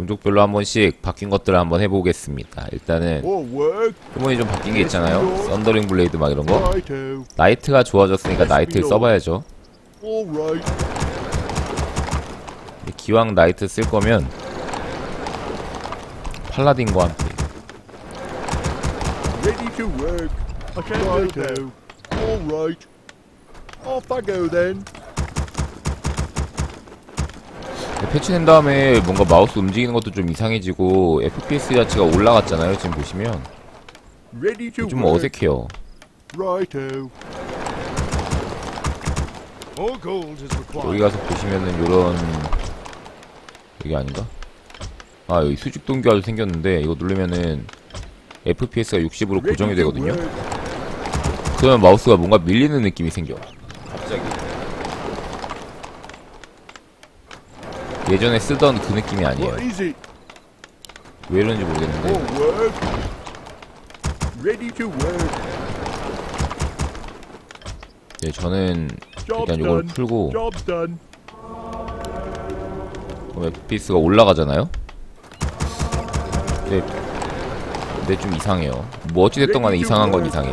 종족별로 한 번씩 바뀐 것들을 한번 해보겠습니다. 일단은. 휴먼이 좀 바뀐 게 있잖아요. 썬더링 블레이드 막 이런 거. 나이트가 좋아졌으니까 나이트를 써봐야죠. 기왕 나이트 쓸 거면 팔라딘과 함께. 근데 패치된 다음에 뭔가 마우스 움직이는 것도 좀 이상해지고 FPS 자체가 올라갔잖아요. 지금 보시면 좀. 어색해요. 여기. 가서 보시면은 요런 여기 아닌가? 아 여기 수직 동기화도 생겼는데 이거 누르면은 FPS가 60으로 고정이 되거든요. 그러면 마우스가 뭔가 밀리는 느낌이 생겨. 갑자기. 예전에 쓰던 그 느낌이 아니에요. 왜 이런지 모르겠는데. 네, 저는 일단 done. 풀고. 그럼 FPS가 올라가잖아요. 네, 근데 좀 이상해요. 뭐 어찌됐든 간에 이상한 건 이상해.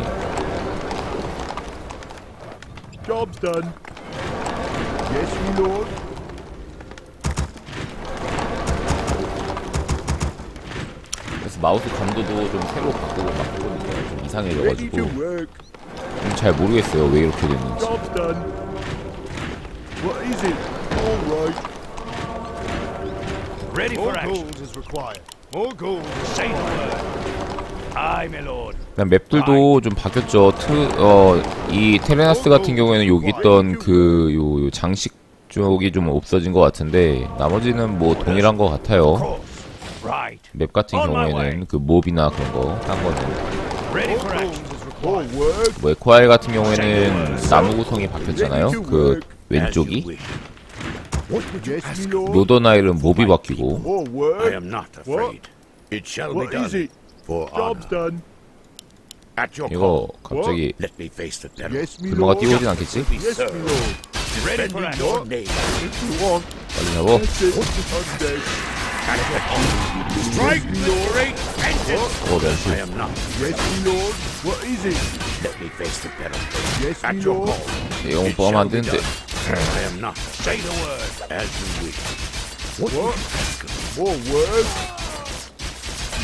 Job's done. Yes, my lord. 마우스 감도도 좀 새로 바꾸고 바꾸거든요. 좀 Ready to 이상해져가지고. 좀 잘 모르겠어요. 왜 이렇게 됐는지. 그냥 맵들도 좀 바뀌었죠. 트, 어, 이 테레나스 같은 경우에는 여기 있던 그, 요, 요 장식 쪽이 좀 없어진 것 같은데, 나머지는 뭐 동일한 것 같아요. 맵 같은 On my 경우에는 그 몹이나 그런 거, 딴 거는. 뭐 에코아일 같은 경우에는 나무 구성이 바뀌었잖아요. 그 왼쪽이. 노더나일은 몹이 바뀌고, 이거 call. 갑자기 Let me face the devil. Yes, my 금화가 lord. 띄워오진 않겠지? 빨리 잡어. Strike with great vengeance. 어. I am not. Yes, my lord. What is it? Let me face the devil. Yes, my At your lord. It 뻥하면 안 shall be 되는데. done. I am not. Say the word as you wish. What? What? More work.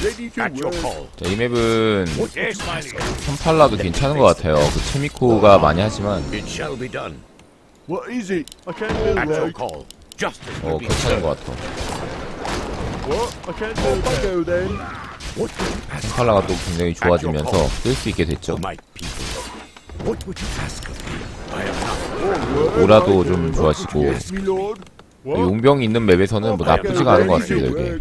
Ready to At your call. 자, 이 맵은 Yes, my lord. 선팔라도 괜찮은 것 같아요. 그 체미코가 많이 하지만, It shall be done. What is it? I can't do At your that. call. Justice 어, will be 괜찮은 served. 것 같아. What? I can't do that. go then. What would you ask 선팔라가 또 굉장히 좋아지면서 쓸 수 있게 됐죠. my people? What would you ask of me? I am not. 오라도 I 좀. 좋아지고. Yes, my lord. What? 용병이 있는 맵에서는 뭐 나쁘지가 않은 것 같습니다, 이게.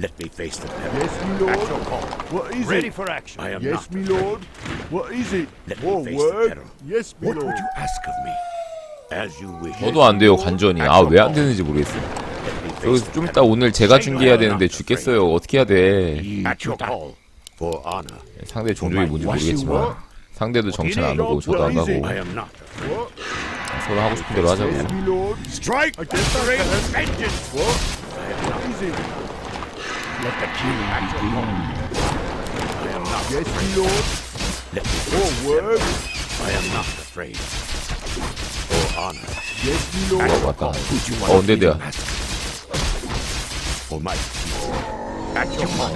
Let me face the devil. Yes, my At lord. What is Ready it? for action. I am Yes, not. my lord. What is it? Let me More face the work. peril. Yes, my What lord. would you ask of me? As you wish. 저도 안 돼요, 관전이. 아, 왜 안 되는지 모르겠어요. The 좀. 이따 오늘 제가 중계해야 되는데 죽겠어요. 어떻게 해야 돼. 상대 종족이 뭔지 모르겠지만. 상대도 정찰 안 오고 저도 안. What? 서로 하고 싶은 대로 하자고. 어, want me 근데야. For my. At your call.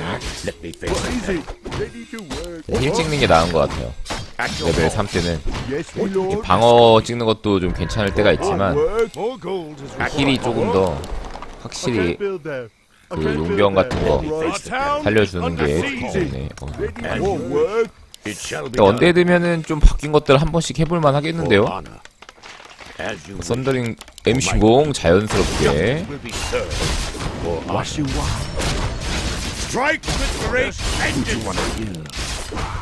Let me face it? Ready to work. 힐 찍는 게 나은 것 같아요. At your 레벨 call. 3 때는. Yes, my 이 lord. 방어 찍는 것도 좀 괜찮을 때가 있지만, More gold is 힐이 조금 더 확실히 build 그 용병 같은. 거. 살려주는 게 좋네. 어. Ready for work. It shall be 그러니까 done. 언데드면은 좀 바뀐 것들 한 번씩 해볼만 하겠는데요. For honor. As you wish. 썬더링 M50 자연스럽게 will be served. For honor. Strike with great vengeance. want to kill?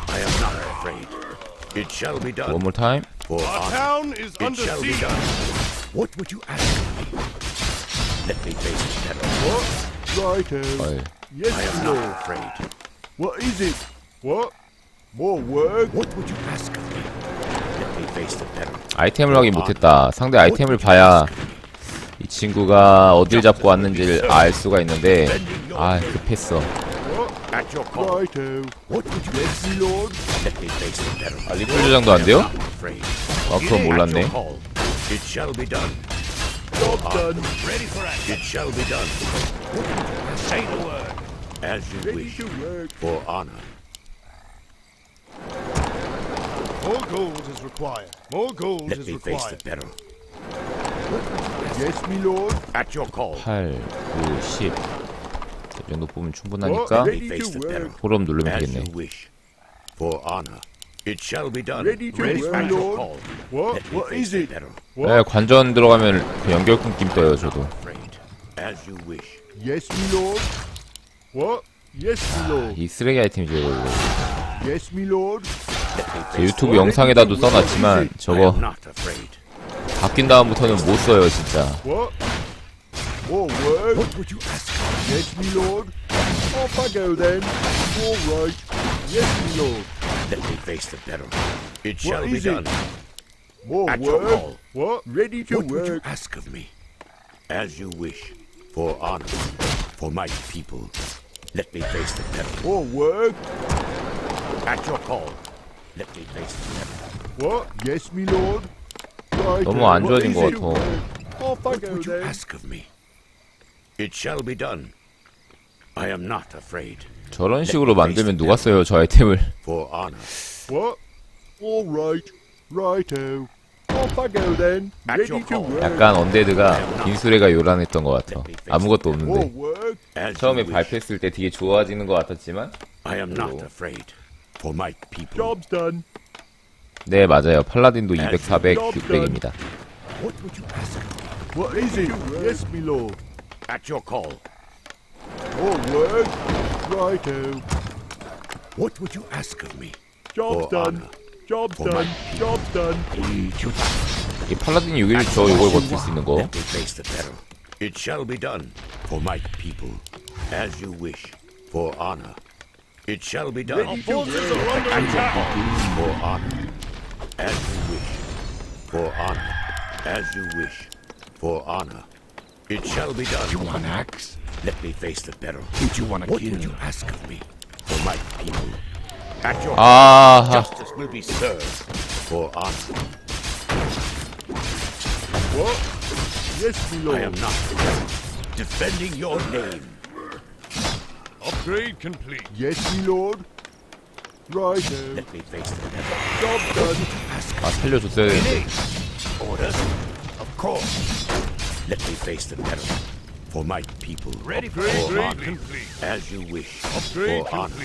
I am not afraid. It shall be done. one more time. For honor. Town is It shall be done. What would you ask of me? Let me face the devil. Righto. 어이. I Yes, am my not lord. afraid. What is it? What? More work? What would you ask of me? Let me face the devil. 아이템을 확인 못했다. 상대 아이템을 봐야 이 친구가 어딜 잡고 왔는지를 알 수가 있는데 아 급했어? 아 리플 저장도 안 돼요? 아 그건 몰랐네. More gold is required. More gold Let is me face the required. peril. Yes, me lord. At your call. 8 9 10 이 정도 보면 어, 충분하니까 네. The. 포럼 누르면 As 되겠네 you wish. For honor. It shall be done. Ready to Ready work, at your Lord. call. What? Let me What face is the it? peril. 네, 관전 들어가면 그 연결 끊김 떠요 저도 Afraid. As you wish. Yes, me lord. What? Yes, me lord. 이 쓰레기 아이템이죠 이거 Yes, me lord. Let me 제 face 유튜브 영상에다도 써놨지만 I am 저거 not afraid. 바뀐 다음부터는 못 써요 진짜 What? More work. What would you ask? Yes, me lord. Off I go then. All right. Yes, me lord. Let me face the peril. It shall be is it? done. More At your work. call. What? Ready to What would you work. ask of me? As you wish. For honor. For my people. Let me face the peril. More work. At your call. Let me face the peril. What? Yes, me lord. 너무 안 What 좋아진 것? 같아. Off I What go would you then. ask of me? It shall be done. I am not afraid. 저런 식으로 만들면 누가 써요 저 아이템을 For honor. What? All right. Righto. Off I go then. At Ready your to call. work. 약간 언데드가 빈수레가 요란했던 것 같아 아무것도 없는데 work. As 처음에 you wish. 발표했을 때 되게 좋아지는 것 같았지만 I am not Oh. afraid. For my people. Job's done. 네 맞아요 팔라딘도 200, 400, 600입니다 What would you ask? What is it? Yes, me lord. At your call. All work. Righto. What would you ask of me? Job's For done. honor. Job's For done. my Job's done. 이 팔라딘 6일 저 이걸 버틸 수 있는 거 Let me face the peril. It shall be done. For my people. As you wish. For honor. It shall be done. Ready to work. At your call. For honor. As you wish. For honor. As you wish. For honor. It shall be done. You want axe? Let me face the peril. Who'd you want to What kill? would you ask of me? For my people. At your ah. 아 justice will be served. For honor. What? Yes, me I am not. Defending your name. Upgrade complete. Yes, me lord. Righto. Let me face the peril. Job's done. 아, 살려줬어야 되는데 Orders? Of course. Let me face the peril. For my people. Ready for honor. As you wish. For honor.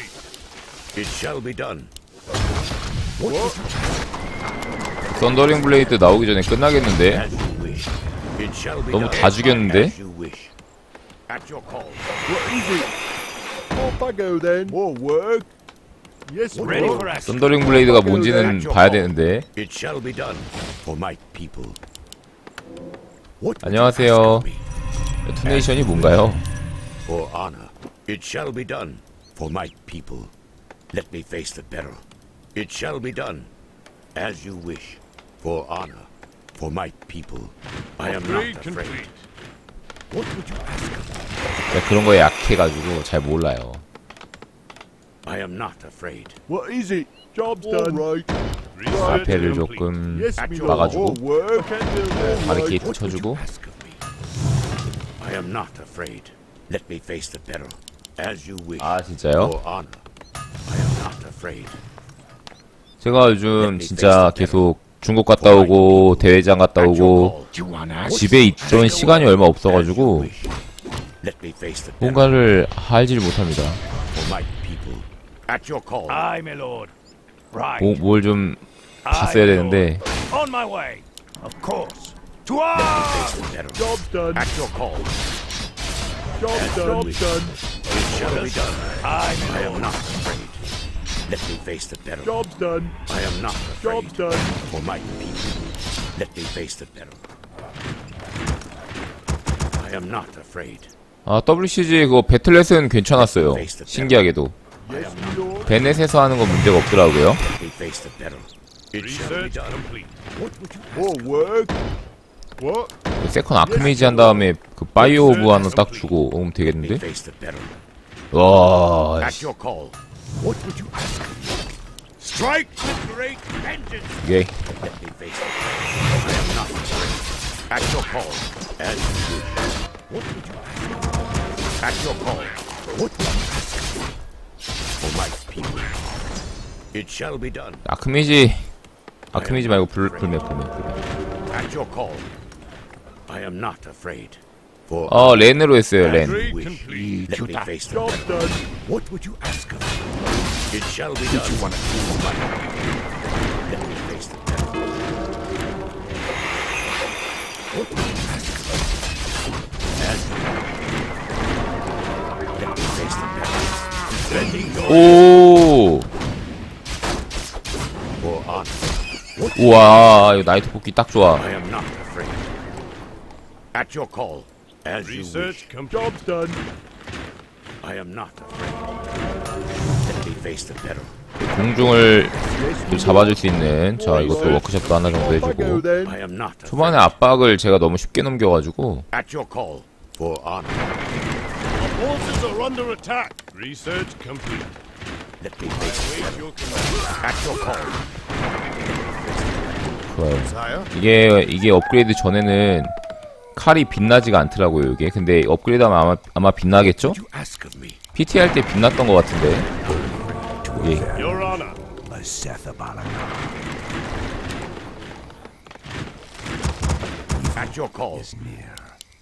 It shall be done. What? 썬더링 블레이드 나오기 전에 끝나겠는데 As you wish. It shall be 너무 done. 다 죽였는데? As you wish. At your call. What is it? Off I go then. More work. 썬더링 블레이드가 뭔지는 봐야 되는데 It shall be done. For my people. What would you 안녕하세요. 투네이션이 뭔가요? For honor. It shall be done. For my people. Let me face the peril. It shall be done. As you wish. For honor. For my people. I am not Upgrade afraid. complete. What would you ask of me? 제가 그런 거에 약해가지고 잘 몰라요 I am not afraid. What is it? Job's done. Right. Research 앞에를. 조금 Yes, At me your lord. 막아주고. Work. All right. 바리케이트 쳐주고 ask of me? I am not afraid. Let me face the peril. As you wish. 아 진짜요? For honor. I am not afraid. 제가 요즘 진짜 계속 중국 갔다 오고 대회장 갔다 At your 오고 call. You want axe? 집에 있던 시간이 얼마 없어가지고 As you wish. Let me face the peril. 뭔가를 알지를 못합니다. At your call. Aye, my lord. Right. 뭘좀 Aye, 봤어야 my 되는데. On my way. Of course. To arms! Job's done. At your call. Job's done. It shall be done. Aye, my I am lord. not afraid. Let me face the peril. Job's done. I am not afraid. Job's done. For my people. Let me face the peril. I am not afraid. 아 WCG 그거 배틀넷은 괜찮았어요 신기하게도. 베넷에서 하는 건 문제가 없더라고요? 그 세컨 아크메이지 한 다음에 그 파이어 오브 하나 딱 주고 오면 되겠는데? 와, 씨. 이 For my people. It shall be done. 아크메이지 아크메이지 말고 불 불매 불매. 불매. At your call. I am not afraid. For 어 렌으로 했어요 as 렌. you Agreed, wish. complete. Let me face the Job peril. done. What would you ask of me? It shall be done. you want to do my Let me face the peril. What would you 오, for honor. 우와 이거 나이트 뽑기 딱 좋아. I am not afraid. At your call. As you wish. Research complete. Job's done. I am not afraid. Let me face the peril. 공중을 또 잡아줄 수 있는 자 이것도 워크숍도 하나 정도 해주고 then. I am not afraid. 초반에 압박을 제가 너무 쉽게 넘겨가지고 At your call. For honor. Our forces are under attack. Research complete. Let me Wait your command. At your call. 좋아요. 이게 이게 업그레이드 전에는 칼이 빛나지가 않더라고요 이게 근데 업그레이드하면 아마 아마 빛나겠죠? PT 할 때 빛났던 것 같은데 예. Your honor. At your call.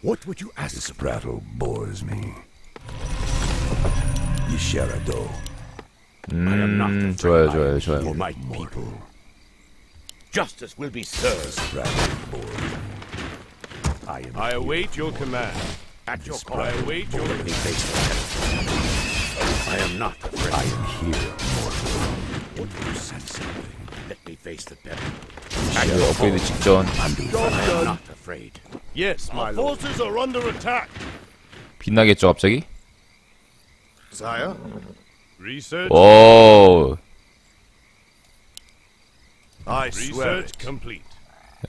What would you ask This battle bores me. Yisharado. I am not 음 afraid. 좋아요 좋아요 For 좋아요 my people. Justice will be served. Battle bores me. I am I here. await your command. At your call. I await your Let me face the peril. I am not afraid. I am here, mortal. What would you say something? Let me face the peril. 이거 업그레이드 직전 I am not afraid. Yes, my lord. Forces are under attack. 빛나겠죠 갑자기? Sire? Research. 오, I swear it. complete.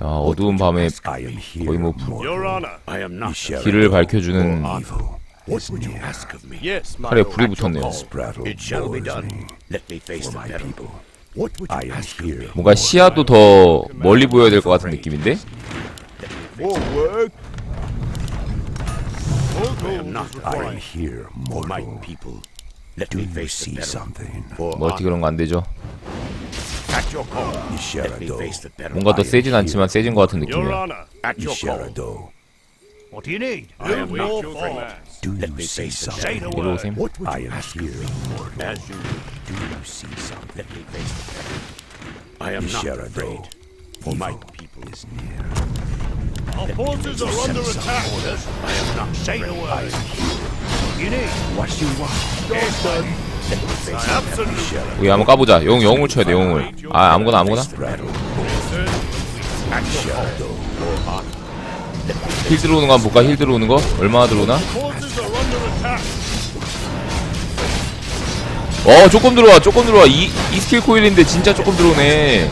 야 어두운 밤에 I am here, 거의 뭐 mortal. Your honor. I am not afraid. Yisharado. 길을 밝혀주는 Evil What is would you near. ask of me? Yes, my 칼에 lord. 불이 붙었네요. This battle It shall be bores done. me. Let me face For the my peril. people. What would I you am ask of me? here. 뭔가 시야도 더 멀리 보여야 될 것 같은 느낌인데? More work. I am not I am here, For my mortal. people. Let Do me you face the see something? For 멀티. 그런 거 안 되죠? At your call. Let me face the peril. 뭔가 더 세진 않지만 세진 것 같은 Your 느낌이야 honor. At your call. Yisharado. What do you need? I am not your afraid. commands. Do Let you me see face the something? peril. 이리 오셈 What would I you am here, me? mortal. As you. Do you see something? Let me face the peril. I am not Yisharado. afraid. For my people. is near. Our forces are under attack. I am not Say afraid. word. You need. What you want? The Absolutely. 우리 한번 까보자 영, 영웅을 쳐야 돼 영웅을 아 아무거나 아무거나. 힐 들어오는 거 한번 볼까 힐 들어오는 거 얼마나 들어오나. 어 조금 들어와 조금 들어와 이, 이 스킬 코일인데 진짜 조금 들어오네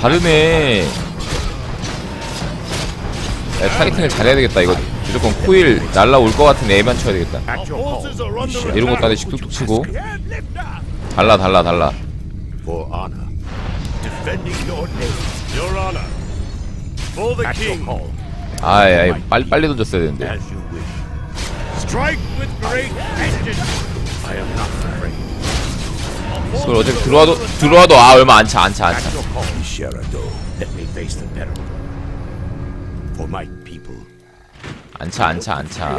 다르네 야, 타이팅을 잘해야 되겠다 이거 무조건 코일 날라올 것 같은 애만 쳐야 되겠다 이런 것도. 하나씩 툭툭 치고 달라 달라 달라. 아이 아이 빨리 빨리 던졌어야 되는데. 그걸 어차피 들어와도 들어와도 아 얼마 안차 안차 안차 For my people. 안차 안차 안차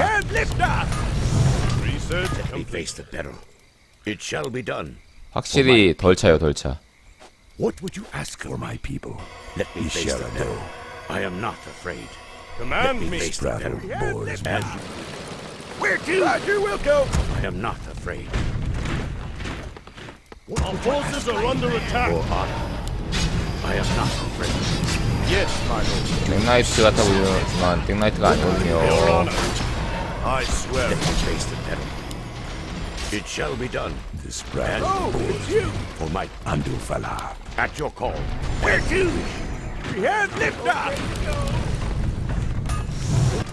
Research Let me complete. face the peril. It shall be done. 확실히 덜 차요 덜차 What would you ask For of me? my people. Let me face the Yisharado. peril. I am not afraid. Command Let me me. face the Battle peril. bores me. As you Where to? Roger, will go. I am not afraid. Our forces are under attack. For honor. I am not afraid. Yes, my lord. 땡나이트 같아 보이지만 땡나이트가 Your 아니거든요 honor. I swear Let it. me face the peril. It shall be done. This As battle you bores wish. me. For my Andufala. at your call. Where to? We have liftoff.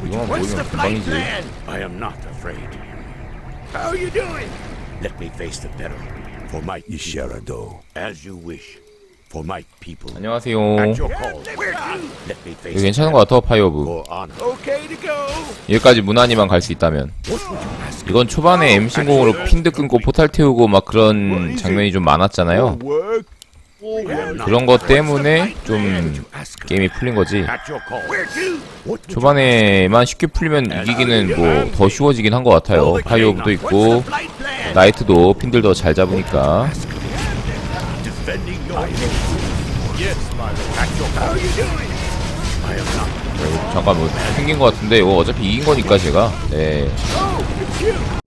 이거만 What's 보이면 the flight 금방이지. plan? I am not afraid. How are you doing? Let me face the peril. For my Isharado. as you wish. For my people. 안녕하세요. At your call. Where to? Let me face 이거 괜찮은 것 같아, 파이어브. for honor. Okay to go. 여기까지 무난히만 갈 수 있다면. 이건 초반에 M 신공으로 핀드 끊고 포탈 태우고 막 그런 장면이 좀 많았잖아요. Work. 그런 것 때문에 좀 게임이 풀린 거지. At your call. Where to? What would 초반에만 쉽게 풀리면 이기기는 뭐 더 쉬워지긴 한 것 같아요. 파이어브도 있고? 나이트도 핀들 더 잘 잡으니까. defending 잠깐 뭐 생긴 것 같은데 이거 어차피 이긴 거니까 제가. 네. Oh.